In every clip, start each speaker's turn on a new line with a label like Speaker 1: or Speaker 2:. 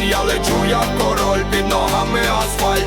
Speaker 1: як я лечу як король під ногами асфальт.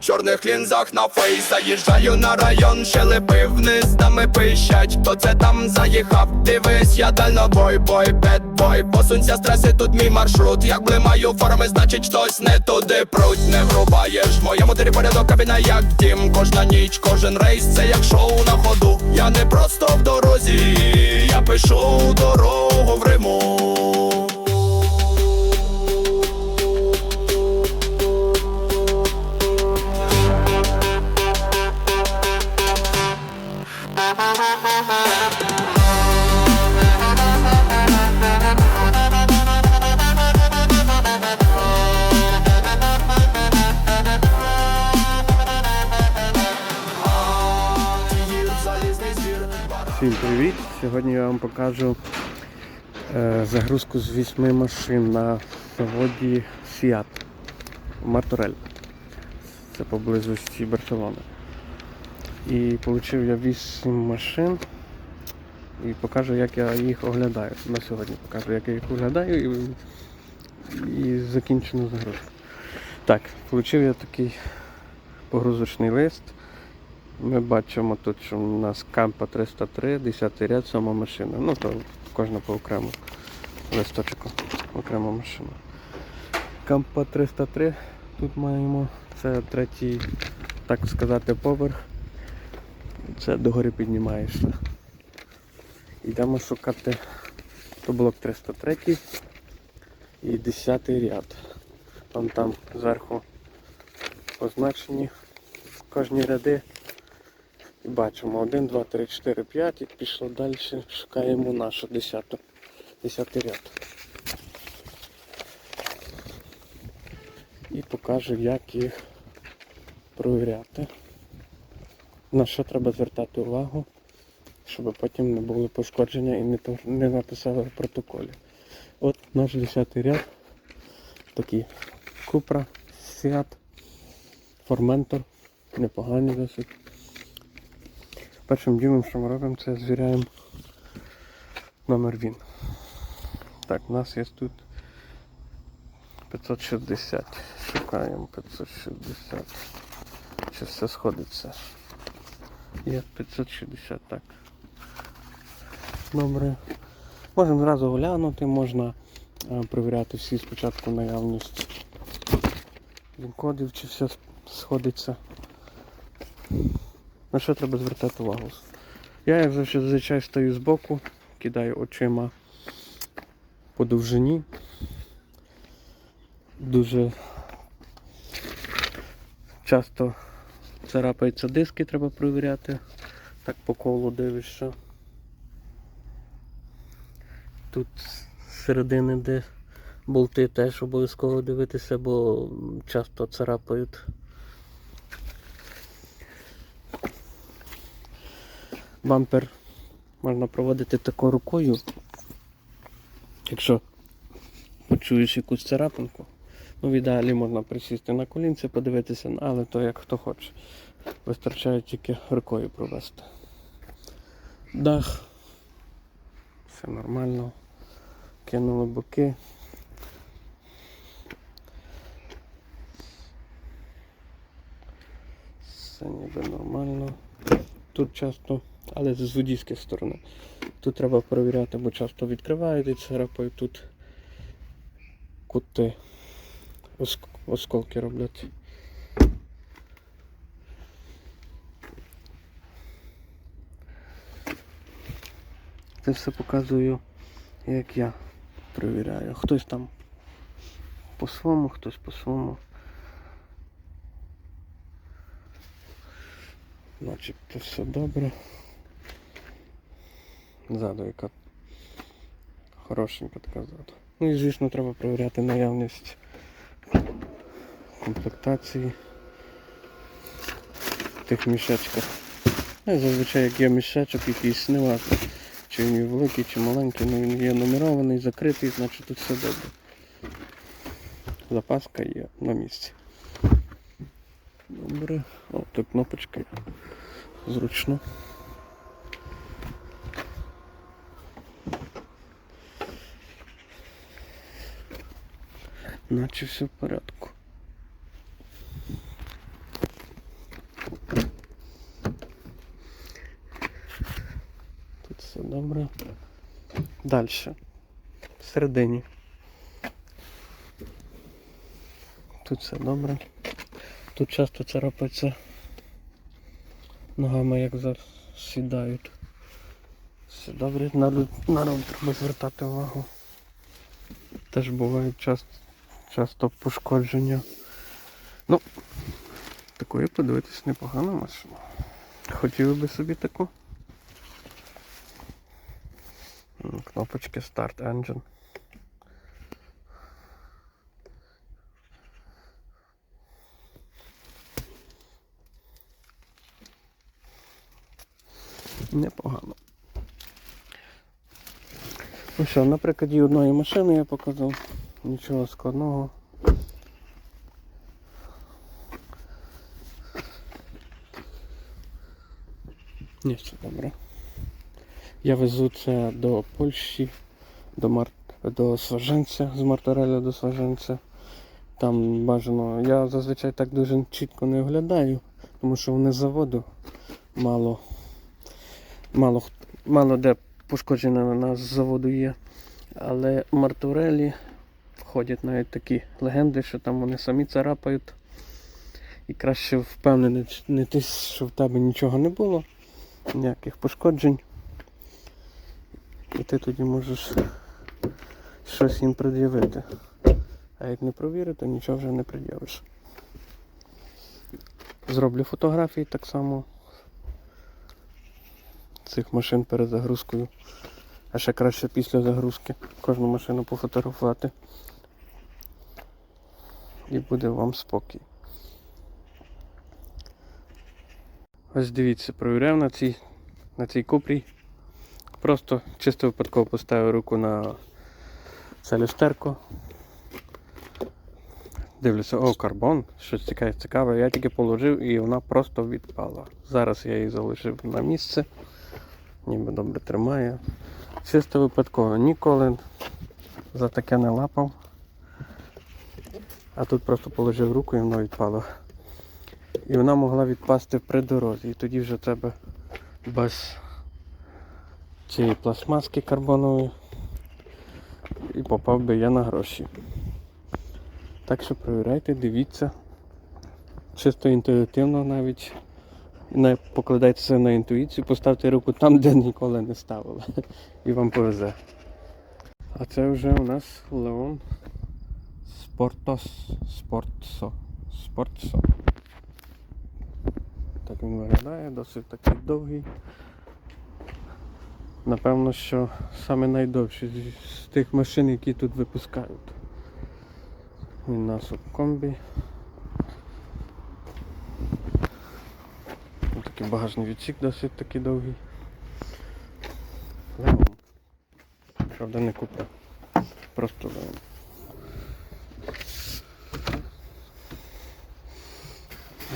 Speaker 1: В чорних лінзах на фейс Заїжджаю на район, щелепи вниз Нами пищать, хто це там заїхав? Дивись, я дальнобой, бой, бед бой. Посунься з траси, тут мій маршрут. Як блимаю форми, значить хтось не туди пруть. Не врубаєш, в моєму тирі порядок кабіна як дім? Кожна ніч, кожен рейс, це як шоу на ходу. Я не просто в дорозі, я пишу дорогу в Риму
Speaker 2: вам покажу е, загрузку з вісьми машин на заводі Fiat Martorell. Це поблизу Барселони. І отримав я 8 машин і покажу, як я їх оглядаю. На сьогодні покажу, як я їх оглядаю і, і закінчену загрузку. Так, отримав я такий погрузочний лист. Ми бачимо тут, що у нас Кампа 303, 10 ряд, сама машина. Ну то кожна по окрему листочку, окрема машина. Кампа 303 тут маємо. Це третій, так сказати, поверх. Це догори піднімаєшся. Йдемо шукати то блок 303 і 10 ряд. Там там зверху позначені кожні ряди. Бачимо 1, 2, 3, 4, 5 і пішло далі, шукаємо нашу 10, 10 ряд. І покажу, як їх провіряти. На що треба звертати увагу, щоб потім не були пошкодження і не, не написали в протоколі. От наш 10 ряд, такий Купра, Seat, Formentor, непоганий досить. Першим ділом, що ми робимо, це звіряємо номер він. Так, у нас є тут 560. Шукаємо 560. Чи все сходиться? Є 560, так. Добре. Можемо зразу глянути, можна е, перевіряти всі спочатку наявність він-кодів, чи все сходиться. На що треба звертати увагу? Я як завжди зазвичай стою збоку, кидаю очима по довжині. Дуже часто царапаються диски, треба перевіряти. Так по колу дивишся. Тут середини, де болти теж обов'язково дивитися, бо часто царапають. Бампер можна проводити такою рукою. Якщо почуєш якусь царапинку, ну в ідеалі можна присісти на колінці, подивитися, але то як хто хоче. Вистачає тільки рукою провести. Дах. Все нормально. Кинули боки. Все ніби нормально. Тут часто, але з водійської сторони. Тут треба перевіряти, бо часто відкривають і царапають тут кути. Оск- Осколки роблять. Це все показую, як я перевіряю. Хтось там по-своєму, хтось по-своєму. Начебто все добре. Ззаду яка хорошенька така ззаду. Ну і звісно треба перевіряти наявність комплектації в тих мішечках. Ну, зазвичай як є мішечок якийсь неважно, чи він є великий, чи маленький, ну він є нумерований, закритий, значить тут все добре. Запаска є на місці. Добре. О, тут кнопочка. Зручно. Наче все в порядку. Тут все добре. Далі. Всередині. Тут все добре. Тут часто царапаються ногами, як зараз сідають. Все добре, на руль, треба звертати увагу. Теж бувають часто, часто пошкодження. Ну, такої подивитись непогана машина. Хотіли би собі таку. Кнопочки Start Engine. Непогано. Ну що, на прикладі одної машини я показав. Нічого складного. Ні, все добре. Я везу це до Польщі, до, Мар... до Сваженця, з Мартареля до Сваженця. Там бажано. Я зазвичай так дуже чітко не оглядаю, тому що вони заводу мало, мало, мало де пошкодження на нас з заводу є. Але Мартурелі ходять навіть такі легенди, що там вони самі царапають. І краще впевнений, що в тебе нічого не було, ніяких пошкоджень. І ти тоді можеш щось їм пред'явити. А як не провірити, нічого вже не пред'явиш. Зроблю фотографії так само цих машин перед загрузкою. А ще краще після загрузки кожну машину пофотографувати. І буде вам спокій. Ось дивіться, провіряв на цій, на цій купрі. Просто чисто випадково поставив руку на це люстерко. Дивлюся, о, карбон, щось цікаве, цікаве. Я тільки положив і вона просто відпала. Зараз я її залишив на місце. Ніби добре тримає. Чисто випадково, ніколи за таке не лапав. А тут просто положив руку і воно відпало. І вона могла відпасти при дорозі. І тоді вже тебе без цієї пластмаски карбонової і попав би я на гроші. Так що перевіряйте, дивіться. Чисто інтуїтивно навіть. Не покладайтеся на інтуїцію, поставте руку там, де ніколи не ставили. І вам повезе. А це вже у нас Леон Спортос. Спортсо. Спортсо. Так він виглядає, досить такий довгий. Напевно, що саме найдовший з- тих машин, які тут випускають. Він на субкомбі. Ось Такий багажний відсік досить такий довгий. Леон. Правда не купа. Просто Леон.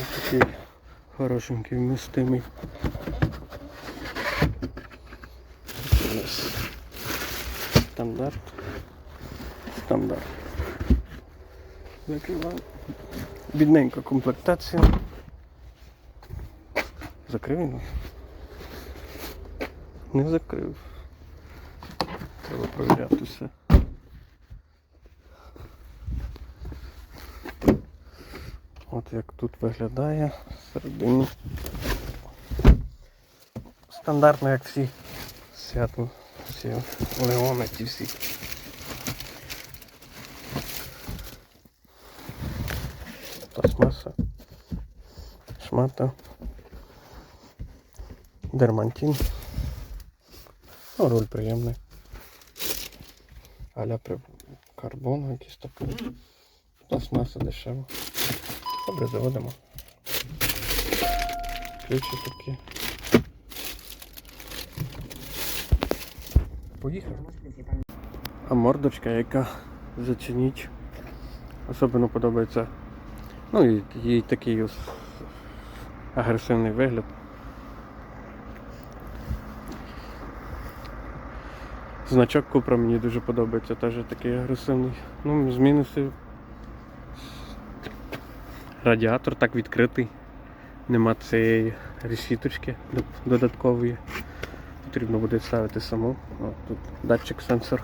Speaker 2: Ось такий хорошенький, вмістимий. Стандарт. Стандарт. Закриваємо. Бідненька комплектація. Закрив він? Не закрив. Треба провіряти все. От як тут виглядає всередині. Стандартно, як всі свято, всі леони ті всі. Пластмаса, шмата, дермантин. Ну, руль приємний. Аля при карбон якийсь такий. Пластмаса дешева. Добре, заводимо. Ключі такі. Поїхав. А мордочка, яка зацініть. Особливо подобається. Ну їй такий агресивний вигляд. Значок Купра мені дуже подобається, теж такий агресивний. Ну, з мінусів радіатор так відкритий. Нема цієї решіточки додаткової. Потрібно буде ставити саму. О, тут датчик сенсор.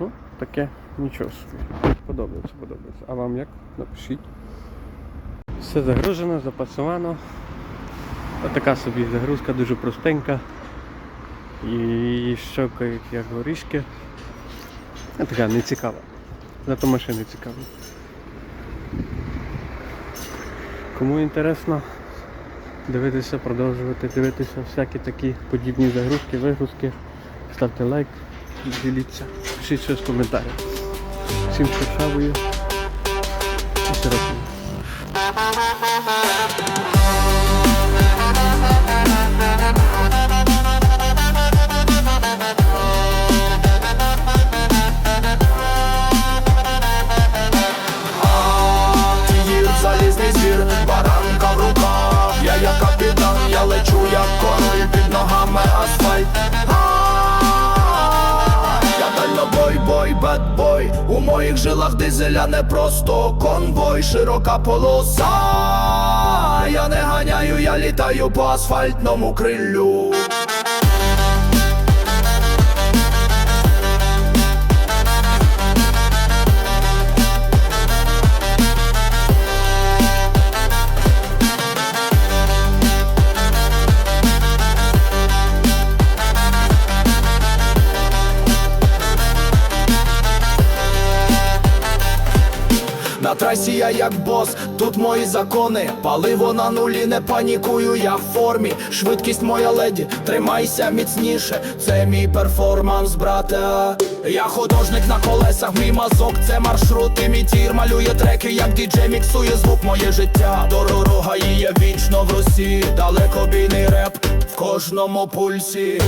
Speaker 2: Ну, таке нічого собі. Подобається, подобається. А вам як? Напишіть. Все загружено, запасовано. Така собі загрузка дуже простенька. І щокають як горішки. А така не цікава. Зато машини цікаві. Кому інтересно дивитися, продовжувати дивитися всякі такі подібні загрузки, вигрузки, ставте лайк, діліться, пишіть щось в коментарях. Всім шершавою і широкою.
Speaker 1: Асфальт А, Я дальнобой, бой, бетбой У моїх жилах дизеля не просто конвой, широка полоса. Я не ганяю, я літаю по асфальтному крилю На трасі я як бос, тут мої закони. Паливо на нулі, не панікую, я в формі. Швидкість моя леді, тримайся міцніше. Це мій перформанс, брате. Я художник на колесах, мій мазок, це маршрут, і мій тір малює треки, як діджей міксує звук моє життя. Дорога її вічно в Росії, далекобійний реп в кожному пульсі.